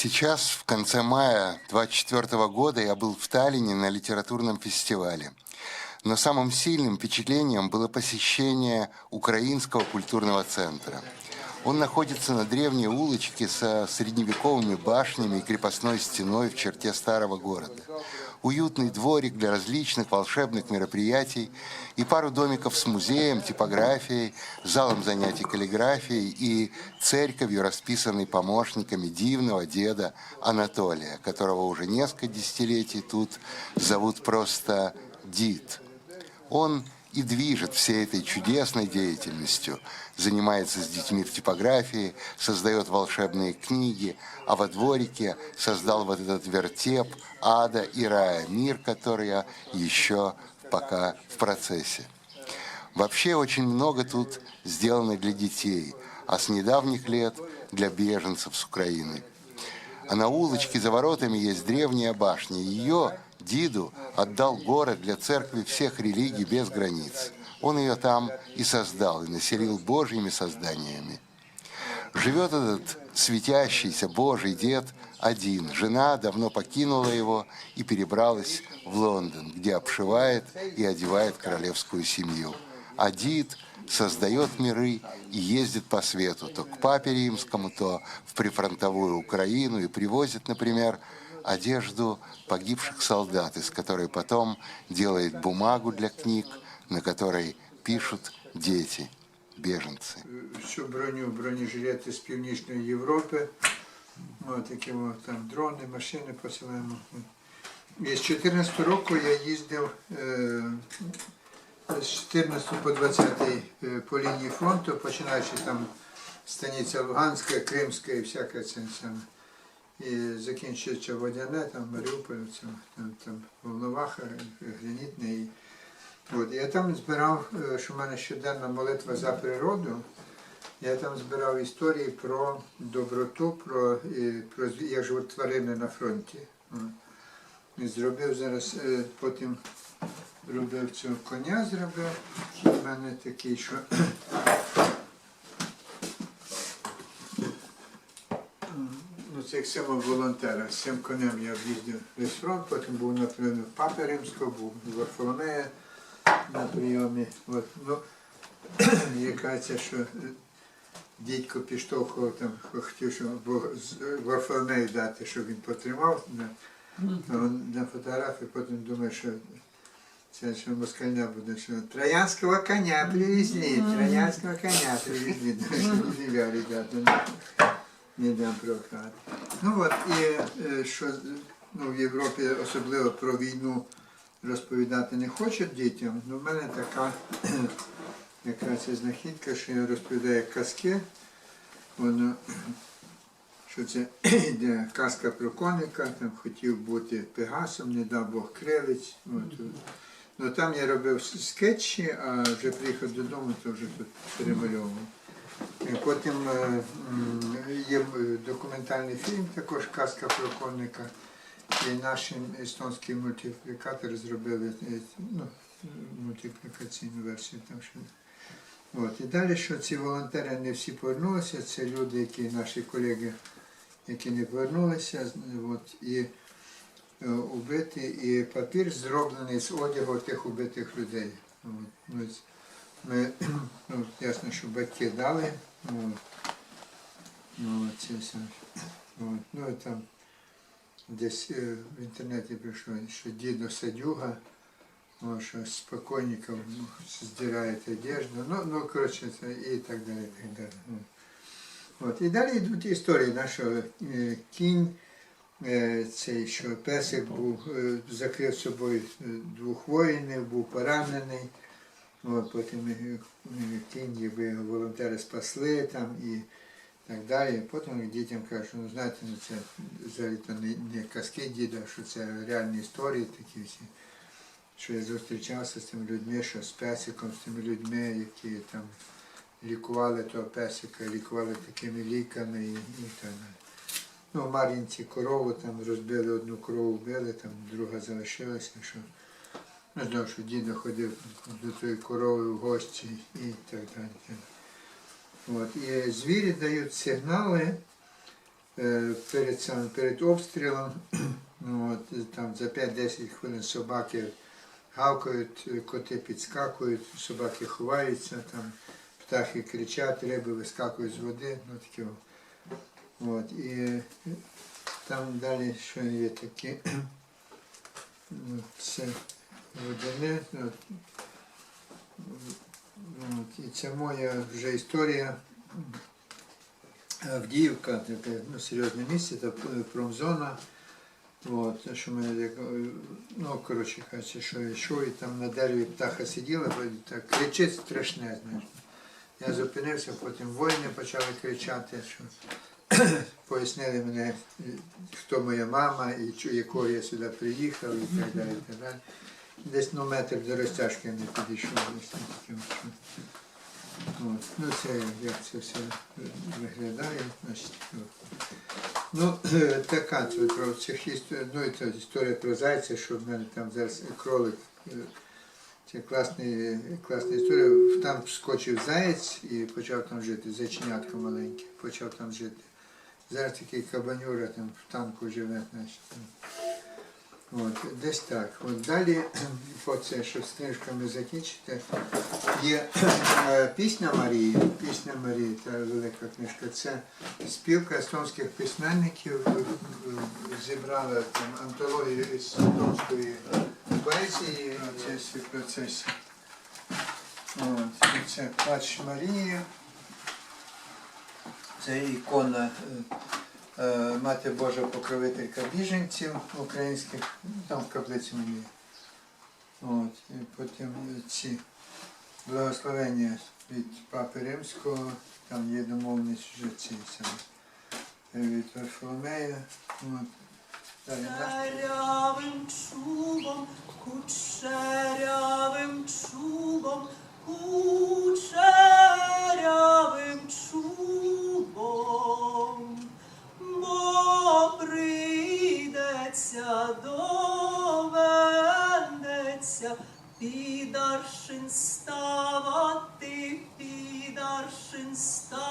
Сейчас, в конце мая 24 года, я был в Таллине на литературном фестивале. Но самым сильным впечатлением было посещение Украинского культурного центра. Он находится на древней улочке со средневековыми башнями и крепостной стеной в черте старого города. Уютный дворик для различных волшебных мероприятий и пару домиков с музеем, типографией, залом занятий каллиграфией и церковью, расписанной помощниками дивного деда Анатолия, которого уже несколько десятилетий тут зовут просто Дид. Он и движет всей этой чудесной деятельностью, занимается с детьми в типографии, создает волшебные книги, а во дворике создал вот этот вертеп ада и рая, мир, который еще пока в процессе. Вообще очень много тут сделано для детей, а с недавних лет для беженцев с Украины. А на улочке за воротами есть древняя башня. Ее Диду отдал город для церкви всех религий без границ. Он ее там и создал, и населил божьими созданиями. Живет этот светящийся Божий дед один. Жена давно покинула его и перебралась в Лондон, где обшивает и одевает королевскую семью. А Дид создает миры и ездит по свету, то к папе римскому, то в прифронтовую Украину и привозит, например, одежду погибших солдат, из которой потом делает бумагу для книг, на которой пишут дети, беженцы. всю броню, бронежилети з Північної Європи. О, такі о, там дрони, машини посилаємо. І з 14 року я їздив е, з 14 по 20 е, по лінії фронту, починаючи там станиця Луганська, Кримська і всяке це саме. І закінчуючи Водяне, там Маріуполь, там, там Волноваха, Гранітне. От, я там збирав, е, що в мене щоденна молитва за природу. Я там збирав історії про доброту, про, про як живуть тварини на фронті. І зробив зараз, е, потім робив цього коня, зробив. У мене такий, що як символ волонтера. З цим конем я об'їздив весь фронт, потім був на прийомі в Папи Римського, був в Варфоломея на прийомі. От, ну, яка це, що е, дідько підштовхував там, хотів, щоб з- Варфоломею дати, щоб він потримав на, фотографії, потім думає, що це що москальня буде, що троянського коня привезли, троянського коня привезли. Ребята, не, не дам. Ну от, і що ну, в Європі особливо про війну розповідати не хочуть дітям, ну в мене така якраз знахідка, що я розповідаю казки. Воно, що це йде казка про коника, там хотів бути пегасом, не дав Бог крилець. От. Ну там я робив скетчі, а вже приїхав додому, то вже тут перемальовував. І Потім е, є е, документальний фільм, також казка про конника. І наші естонські мультиплікатори зробили е, ну, мультиплікаційну версію. Там, що... От. І далі, що ці волонтери не всі повернулися, це люди, які наші колеги, які не повернулися, от, і е, убиті, і папір зроблений з одягу тих убитих людей. От. Ну, Ми, ну, ясно, що батьки дали. От. Ну, це все. От. Ну, там десь е, в інтернеті прийшло, що дідо садюга, о, що з покойників ну, здирає одежду, ну, ну, коротше, і так далі. І так далі. Ну. От. І далі йдуть історії нашого е, кінь, е, цей, що песик був, закрив собою двох воїнів, був поранений. От, потім е, е, кінь, якби його волонтери спасли там і так далі. Потім дітям кажуть, що ну знаєте, ну це взагалі то не, не казки діда, що це реальні історії такі всі. що я зустрічався з тими людьми, що з песиком, з тими людьми, які там лікували того песика, лікували такими ліками і, і так далі. Ну, в Мар'їнці корову там розбили, одну корову вбили, там друга залишилася, що не знав, що дідо ходив до тої корови в гості і так далі. От. І звірі дають сигнали е, перед, перед обстрілом. Ну, от, там за 5-10 хвилин собаки гавкають, коти підскакують, собаки ховаються, там птахи кричать, риби вискакують з води. Ну, таке. От, і там далі що є таке. Ну, Це водяне. І це моя вже історія. Авдіївка, таке ну, серйозне місце, це промзона. От, що ми, ну, коротше кажучи, що йшов, і там на дереві птаха сиділа, бо так кричить страшне, знаєш. Я зупинився, потім воїни почали кричати, що пояснили мене, хто моя мама і якого я сюди приїхав і так далі. І так далі. Десь ну, метр до розтяжки не підійшов. Десь там таке. От. Ну це як це все виглядає. Значить, от. Ну, така це про цих історій, ну і це історія про зайця, що в мене там зараз кролик. е, Це класна історія. Там вскочив заєць і почав там жити, зайченятко маленьке, почав там жити. Зараз такий кабанюра там в танку живе, значить. От, десь так. От далі, по це, щоб з закінчити, є е, пісня Марії. Пісня Марії, та велика книжка. Це спілка естонських письменників е, зібрала там антологію естонської поезії. Це всі процеси. От, це плач Марії. Це ікона е, Мати Божа покровителька біженців українських, ну, там в каплиці мені. От, і потім ці благословення від Папи Римського, там є домовленість вже ці самі. е, Від Варфоломея. Кучерявим чубом, кучерявим чубом, stop.